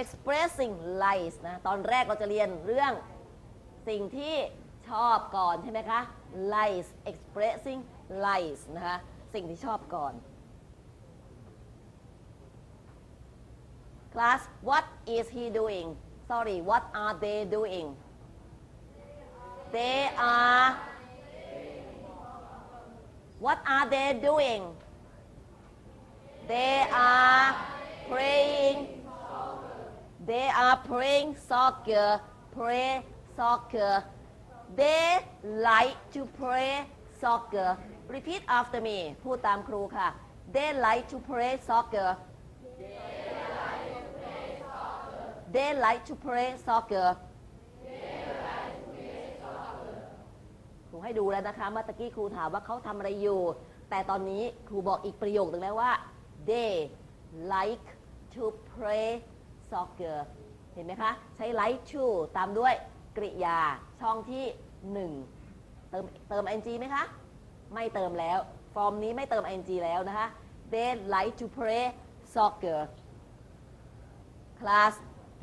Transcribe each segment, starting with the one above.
expressing likes นะ ตอนแรกเราจะเรียนเรื่องสิ่งที่ชอบก่อนใช่ไหมคะ likes expressing likes นะคะ สิ่งที่ชอบก่อน class what is he doing sorry what are they doing they are what are they doing they are playing they are playing soccer play soccer they like to play soccer repeat after me พูดตามครูค่ะ they like to play soccer they like to play soccer ครูให้ดูแล้วนะคะเมื่อตะกี้ครูถามว่าเขาทำอะไรอยู่ แต่ตอนนี้ครูบอกอีกประโยคหนึ่งแล้วว่า they like to play soccer เห็นไหมคะ ใช้ like to ตามด้วยกริยาช่องที่ 1 เติมเติม ing ไหมคะ ไม่เติมแล้ว ฟอร์มนี้ไม่เติม ing แล้วนะคะ they like to play soccer class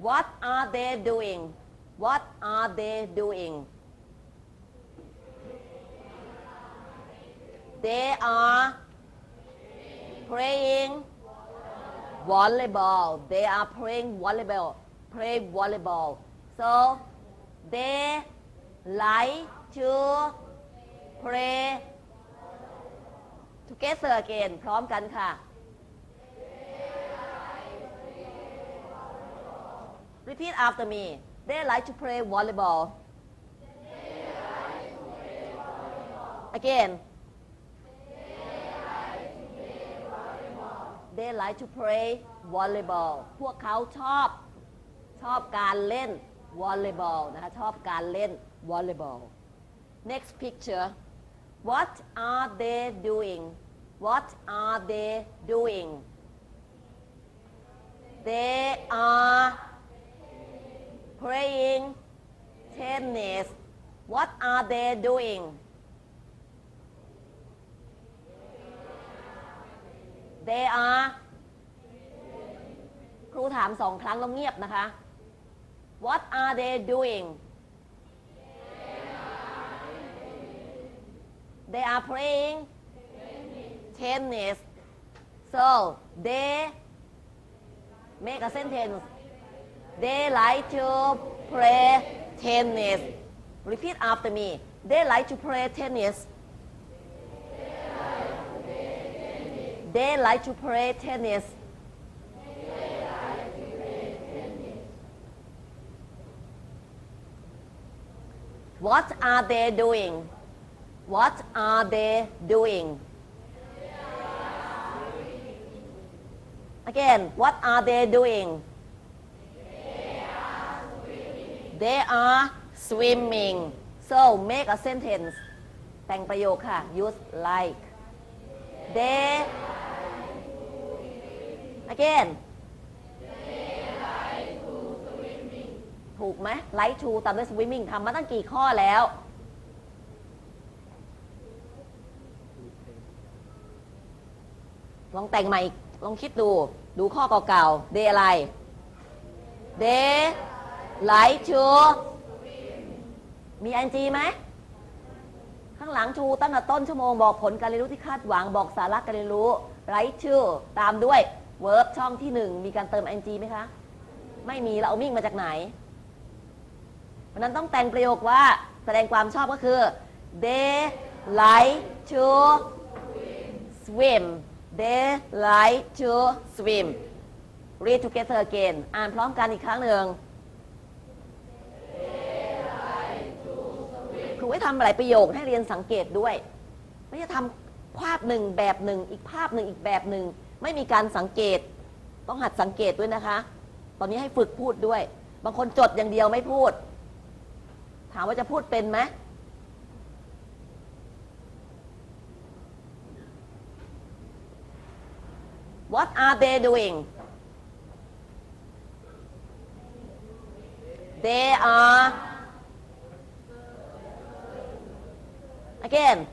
what are they doing what are they doing they are playing volleyball they are playing volleyball play volleyball so they like to play together again พร้อมกันค่ะ repeat after me they like to play volleyball again they like to play volleyball พวกเขาชอบชอบการเล่น volleyball นะคะชอบการเล่น volleyball next picture what are they doing what are they doing they are playing tennis what are they doing They are ครูถามสองครั้งแล้วเงียบนะคะ what are they doing they are playing tennis so they make a sentence they like to play tennis repeat after me they like to play tennis they like to play tennis What are they doing? What are they doing? Again, what are they doing? They are swimming. So make a sentence. แต่งประโยคค่ะ use like. They again ถูกไหม like to ตามด้วย swimming ทำมาตั้งกี่ข้อแล้ว ลองแต่งใหม่อีกลองคิดดู ดูข้อเก่าๆ they อะไร they like to มี ing ไหม ข้างหลังชูตั้งแต่ต้นชั่วโมงบอกผลการเรียนรู้ที่คาดหวังบอกสาระการเรียนรู้ right to ตามด้วย verb ช่องที่หนึ่งมีการเติม ing ไหมคะ ไม่มีเราเอามิ่งมาจากไหนเพราะนั้นต้องแต่งประโยคว่าแสดงความชอบก็คือ they like to swim they like to swim read together again อ่านพร้อมกันอีกครั้งหนึ่งครูให้ทำหลายประโยคให้เรียนสังเกตด้วย ไม่ใช่ทำภาพหนึ่งแบบหนึ่ง อีกภาพหนึ่งอีกแบบหนึ่ง ไม่มีการสังเกต ต้องหัดสังเกตด้วยนะคะ ตอนนี้ให้ฝึกพูดด้วย บางคนจดอย่างเดียวไม่พูด ถามว่าจะพูดเป็นไหม What are they doing? They are again.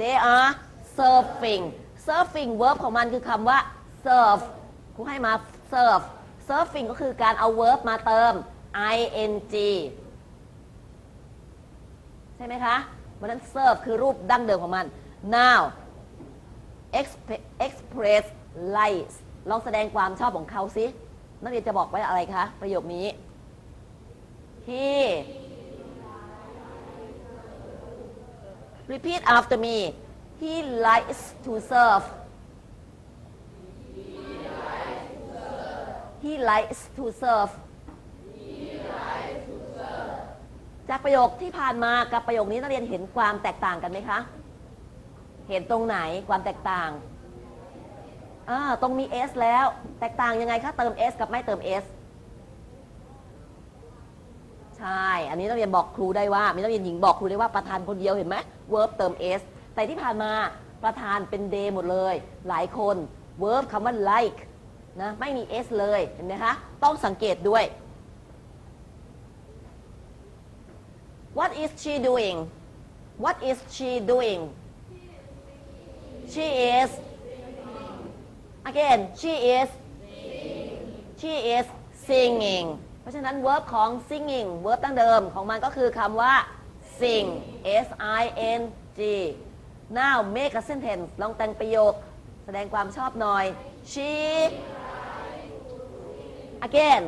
They are surfing. Surfing verb ของมันคือคำว่า serve ครูให้มา serve serving ก็คือการเอา verb มาเติม ing ใช่ไหมคะวันนั้น serve คือรูปดั้งเดิมของมัน now exp- express likes ลองแสดงความชอบของเขาสิ นักเรียนจะบอกไว้อะไรคะ ประโยคนี้ he repeat after me he likes to serve he likes to serve จากประโยคที่ผ่านมากับประโยคนี้นักเรียนเห็นความแตกต่างกันไหมคะ เห็นตรงไหนความแตกต่างอ่าตรงมี s แล้ว แตกต่างยังไงคะ เติม s กับไม่เติม s ใช่ อันนี้นักเรียนบอกครูได้ว่ามีนักเรียนหญิงบอกครูได้ว่าประธานคนเดียวเห็นไหม verb เติม s แต่ที่ผ่านมาประธานเป็น day หมดเลย หลายคน verb คำว่า like นะไม่มี s เลยเห็นไหมคะ ต้องสังเกตด้วย What is she doing What is she doing She is again she is she is singing ราะฉะนั้น verb ของ singing verb ตั้งเดิมของมันก็คือคำว่า sing s i n g now make a sentence ลองแต่งประโยค แสดงความชอบหน่อย she again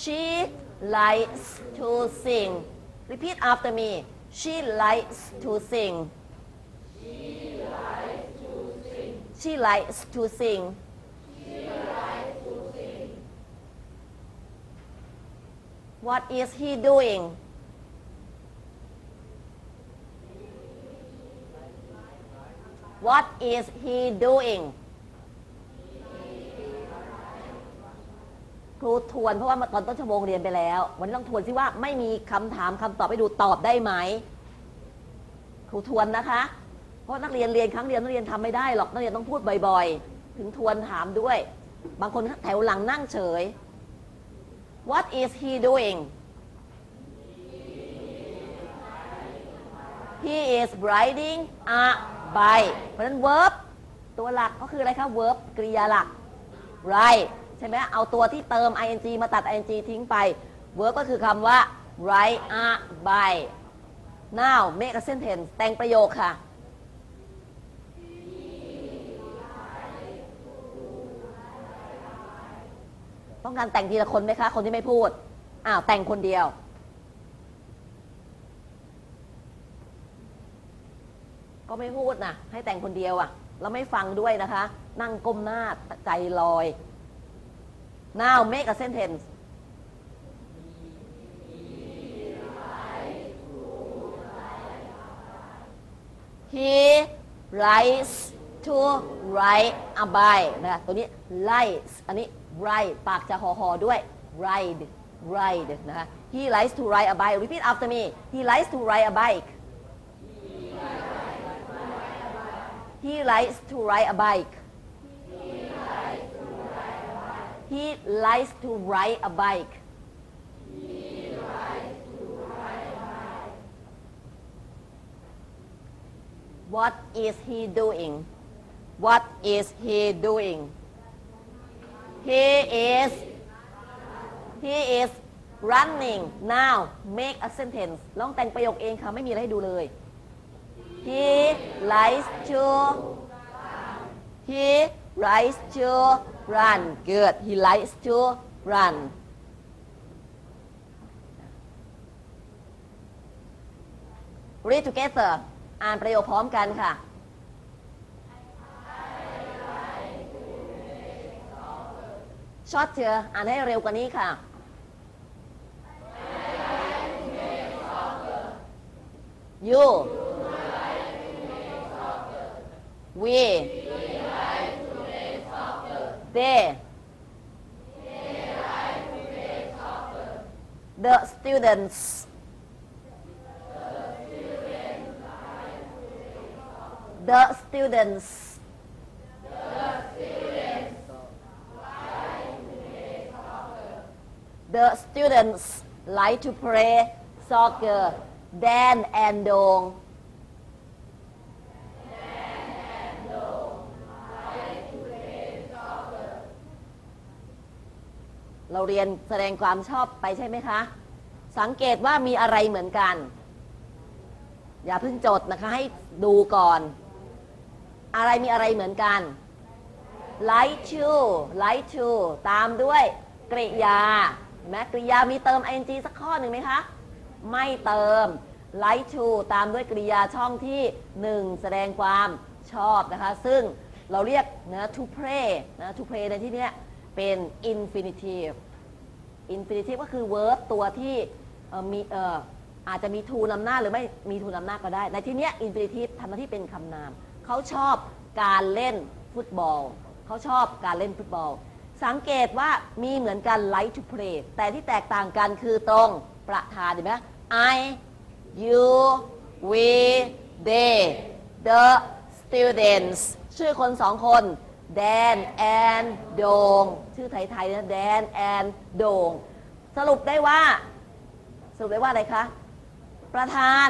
she likes to sing repeat after me she likes to sing she likes to sing what is he doing what is he doing ครูทวนเพราะว่าตอนต้นชั่วโมงเรียนไปแล้ว วันนี้ต้องทวนซิว่าไม่มีคำถามคำตอบให้ดูตอบได้ไหม ครูทวนนะคะ เพราะนักเรียนเรียนครั้งเดียวนักเรียนทำไม่ได้หรอกนักเรียนต้องพูดบ่อย ๆ ถึงทวนถามด้วย บางคนแถวหลังนั่งเฉย What is he doing He is riding a bike เพราะฉะนั้น verb ตัวหลักก็คืออะไรคะ verb กริยาหลัก ride ใช่ไหมเอาตัวที่เติม ing มาตัด ing ทิ้งไป verb ก็คือคำว่า ride a bike now make a sentence แต่งประโยคค่ะ ต้องการแต่งทีละคนไหมคะ คนที่ไม่พูด อ้าวแต่งคนเดียว ก็ไม่พูดนะให้แต่งคนเดียวอะ่ะ แล้วไม่ฟังด้วยนะคะ นั่งก้มหน้าใจลอย now make a sentence he likes to ride a bike นะคะตัวนี้ likes อันนี้ ride ปากจะหอหอๆด้วย ride ride นะคะ he likes to ride a bike repeat after me he likes to ride a bike he likes to ride a bike he likes to ride a bike What is he doing? What is he doing? He is he is running now make a sentence ลองแต่งประโยคเองค่ะ ไม่มีอะไรให้ดูเลย He likes to He likes to run good He likes to run read together อ่านประโยคพร้อมกันค่ะ ช็อตเถอะอ่านให้เร็วกว่านี้ค่ะ you we they the students the students the students like to play soccer, dan and dong. เราเรียนแสดงความชอบไปใช่ไหมคะ สังเกตว่ามีอะไรเหมือนกัน อย่าเพิ่งจดนะคะ ให้ดูก่อน อะไรมีอะไรเหมือนกัน Like to Like to ตามด้วยกริยา เห็นไหมกริยามีเติม ing สักข้อหนึ่งไหมคะ ไม่เติม like to ตามด้วยกริยาช่องที่ 1 แสดงความชอบนะคะ ซึ่งเราเรียกนะ to pray นะ to pray ในที่นี้เป็น infinitive infinitive ก็คือ verb ตัวที่มีเอออาจจะมี to นำหน้าหรือไม่มี to นำหน้าก็ได้ ในที่นี้ infinitive ทำหน้าที่เป็นคำนาม เขาชอบการเล่นฟุตบอล เขาชอบการเล่นฟุตบอล สังเกตว่ามีเหมือนกัน like to play แต่ที่แตกต่างกันคือตรงประธานเห็นไหม I you we they the students ชื่อคนสองคนแดนแอนโดงชื่อไทยๆนะแดนแอนโดงสรุปได้ว่า สรุปได้ว่าอะไรคะ ประธาน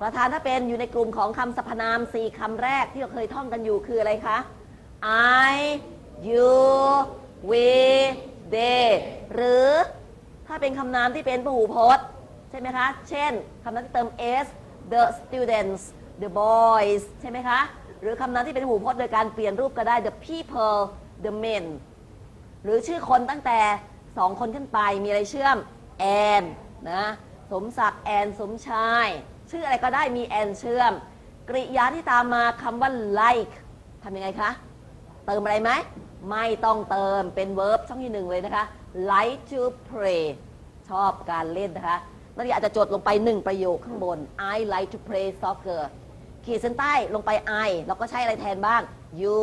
ประธานถ้าเป็นอยู่ในกลุ่มของคำสรรพนามสี่คำแรกที่เราเคยท่องกันอยู่คืออะไรคะ I you we they หรือถ้าเป็นคำนามที่เป็นพหูพจน์ ใช่ไหมคะ เช่นคำนามที่เติม s the students the boys ใช่ไหมคะ หรือคำนามที่เป็นพหูพจน์โดยการเปลี่ยนรูปก็ได้ the people the men หรือชื่อคนตั้งแต่สองคนขึ้นไปมีอะไรเชื่อมแอนนะสมศักดิ์แอนสมชาย ชื่ออะไรก็ได้มีแอนเชื่อม กริยาที่ตามมาคำว่า like ทำยังไงคะ เติมอะไรไหม ไม่ต้องเติมเป็น verb ช่องที่หนึ่งเลยนะคะ like to play ชอบการเล่นนะคะนักเรียนอาจจะจดลงไปหนึ่งประโยคข้างบน I like to play soccer ขีดเส้นใต้ลงไป I แล้วก็ใช้อะไรแทนบ้าง you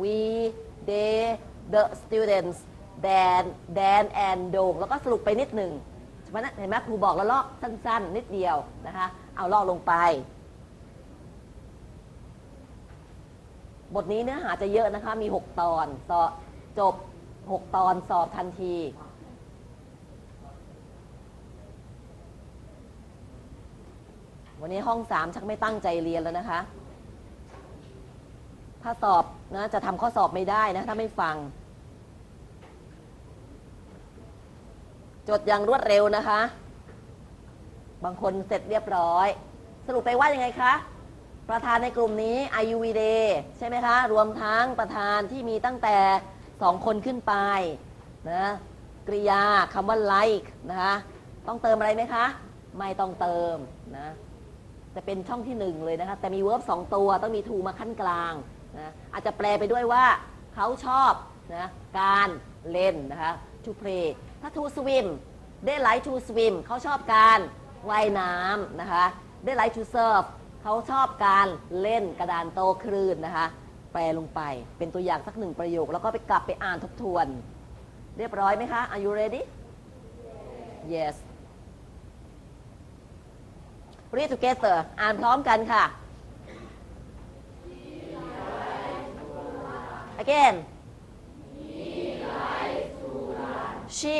we they the students Dan Dan and โดงแล้วก็สรุปไปนิดหนึ่งใช่ไหมเห็นไหมครูบอกแล้วลอกสั้น ๆ นิดเดียวนะคะ เอาลอกลงไป บทนี้เนื้อหาจะเยอะนะคะ มี 6 ตอนสอบจบ 6 ตอนสอบทันที วันนี้ห้อง3ชักไม่ตั้งใจเรียนแล้วนะคะ ถ้าสอบนะจะทำข้อสอบไม่ได้นะ ถ้าไม่ฟัง จดอย่างรวดเร็วนะคะ บางคนเสร็จเรียบร้อย สรุปไปว่ายังไงคะ ประธานในกลุ่มนี้ IUVD ใช่ไหมคะ รวมทั้งประธานที่มีตั้งแต่ 2 คนขึ้นไปนะกริยาคำว่า like นะคะต้องเติมอะไรไหมคะ ไม่ต้องเติมนะจะเป็นช่องที่ 1 เลยนะคะ แต่มี verb 2 ตัวต้องมี to มาขั้นกลางนะอาจจะแปลไปด้วยว่าเขาชอบนะการเล่นนะคะ to play ถ้า to swim they like to swim เขาชอบการว่ายน้ำนะคะ they like to surf เขาชอบการเล่นกระดานโต้คลื่นนะคะ แปลลงไปเป็นตัวอย่างสักหนึ่งประโยค แล้วก็ไปกลับไปอ่านทบทวน เรียบร้อยไหมคะ Are you ready yes read together อ่านพร้อมกันค่ะ again she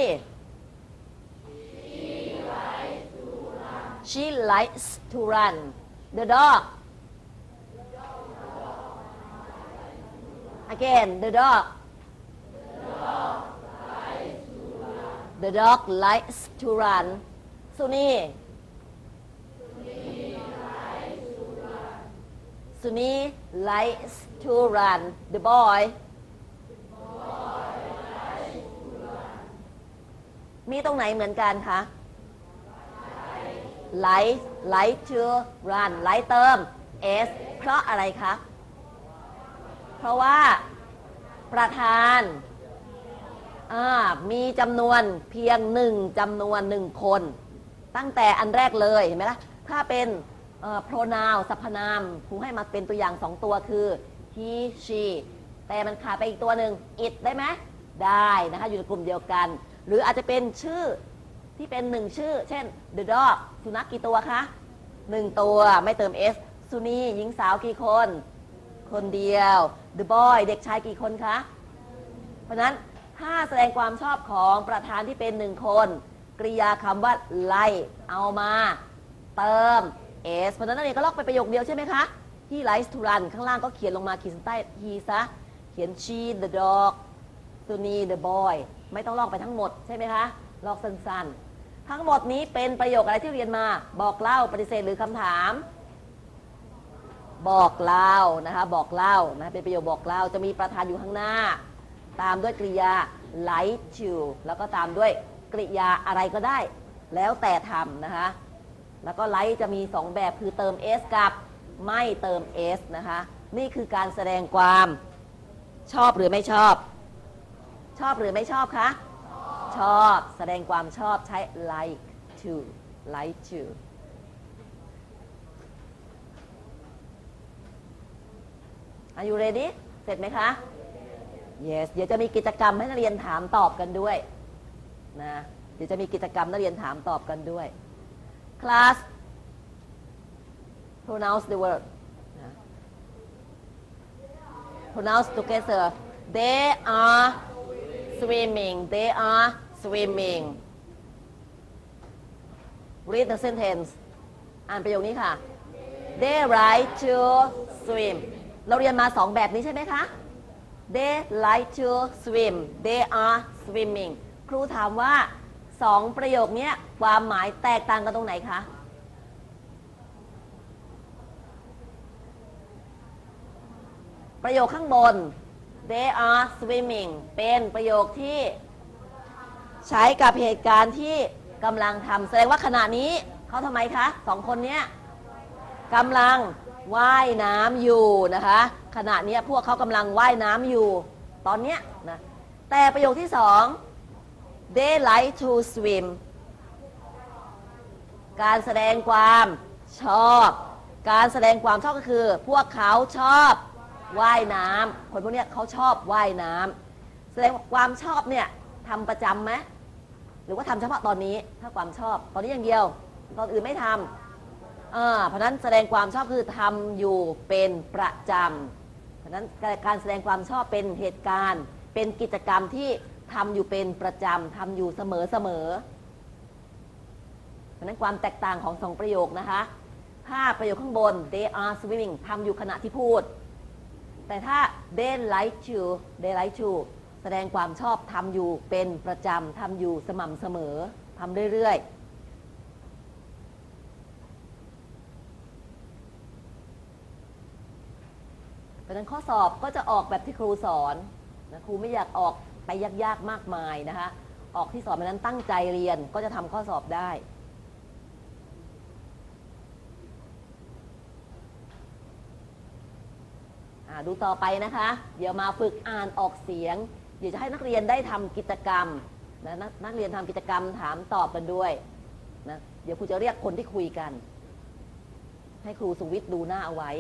she likes to run the dog again the dog the dog likes to run สุนีสุนี likes to run the boy มีตรงไหนเหมือนกันคะ like like to run like เติม s เพราะอะไรคะ เพราะว่าประธานมีจำนวนเพียงหนึ่งจำนวนหนึ่งคน ตั้งแต่อันแรกเลยเห็นไหมล่ะถ้าเป็น pronoun สรรพนามครูให้มาเป็นตัวอย่างสองตัวคือ he she แต่มันขาดไปอีกตัวหนึ่ง it ได้ไหมได้นะคะ อยู่ในกลุ่มเดียวกัน หรืออาจจะเป็นชื่อ ที่เป็นหนึ่งชื่อ เช่น the dog สุนัขกี่ตัวคะหนึ่งตัวไม่เติม s สุนีหญิงสาวกี่คน คนเดียว the boy เด็กชายกี่คนคะ เพราะนั้นถ้าแสดงความชอบของประธานที่เป็นหนึ่งคน กริยาคำว่าไล่เอามา เติม s เพราะนั้นนักเรียนก็ลอกไปประโยคเดียวใช่ไหมคะ he likes to run ข้างล่างก็เขียนลงมาขีดเส้นใต้ he ซะเขียน she the dog สุนี the boy ไม่ต้องลอกไปทั้งหมดใช่ไหมคะ ลอกสั้นๆ ทั้งหมดนี้เป็นประโยคอะไรที่เรียนมา บอกเล่าปฏิเสธหรือคำถาม บอกเล่านะคะบอกเล่านะเป็นประโยคบอกเล่าจะมีประธานอยู่ข้างหน้า ตามด้วยกริยา like to แล้วก็ตามด้วยกริยาอะไรก็ได้ แล้วแต่ทำนะคะแล้วก็ไลท์จะมี 2 แบบคือเติม s กับไม่เติม s นะคะนี่คือการแสดงความชอบหรือไม่ชอบ ชอบหรือไม่ชอบคะ ชอบ แสดงความชอบใช้ like to like to Are you ready เสร็จไหมคะ yes เดี๋ยวจะมีกิจกรรมให้นักเรียนถามตอบกันด้วยนะ เดี๋ยวจะมีกิจกรรมนักเรียนถามตอบกันด้วย class pronounce the word pronounce together they are swimming they are swimming read the sentence อ่านประโยคนี้ค่ะ they like to swim เราเรียนมาสองแบบนี้ใช่ไหมคะ they like to swim they are swimming ครูถามว่าสองประโยคนี้ความหมายแตกต่างกันตรงไหนคะประโยคข้างบน they are swimming เป็นประโยคที่ ใช้กับเหตุการณ์ที่กำลังทำแสดงว่าขณะนี้เขาทำไมคะสองคนเนี้ยกำลังว่ายน้ำอยู่นะคะ ขณะเนี้ยพวกเขากำลังว่ายน้ำอยู่ ตอนเนี้ยนะแต่ประโยคที่สอง they like to swim การแสดงความชอบ การแสดงความชอบก็คือ พวกเขาชอบว่ายน้ำคนพวกเนี้ยเขาชอบว่ายน้ำแสดงความชอบเนี่ยทำประจำไหม หรือว่าทำเฉพาะตอนนี้ถ้าความชอบตอนนี้อย่างเดียว ตอนอื่นไม่ทำอ่าเพราะนั้นแสดงความชอบคือทำอยู่เป็นประจำเพราะนั้นการแสดงความชอบเป็นเหตุการณ์ เป็นกิจกรรมที่ทำอยู่เป็นประจำทำอยู่เสมอเสมอเพราะนั้นความแตกต่างของสองประโยคนะคะถ้าประโยคข้างบน they are swimming ทำอยู่ขณะที่พูด แต่ถ้า they like to they like to แสดงความชอบทำอยู่เป็นประจำทำอยู่สม่ำเสมอทำเรื่อยๆเพราะนั้นข้อสอบก็จะออกแบบที่ครูสอนนะครูไม่อยากออกไปยากๆมากมายนะคะออกที่สอนมันนั้นตั้งใจเรียนก็จะทำข้อสอบได้ ดูต่อไปนะคะ เดี๋ยวมาฝึกอ่านออกเสียง เดี๋ยวจะให้นักเรียนได้ทำกิจกรรมนะนักนักเรียนทำกิจกรรมถามตอบกันด้วยนะเดี๋ยวครูจะเรียกคนที่คุยกัน ให้ครูสุวิทย์ดูหน้าเอาไว้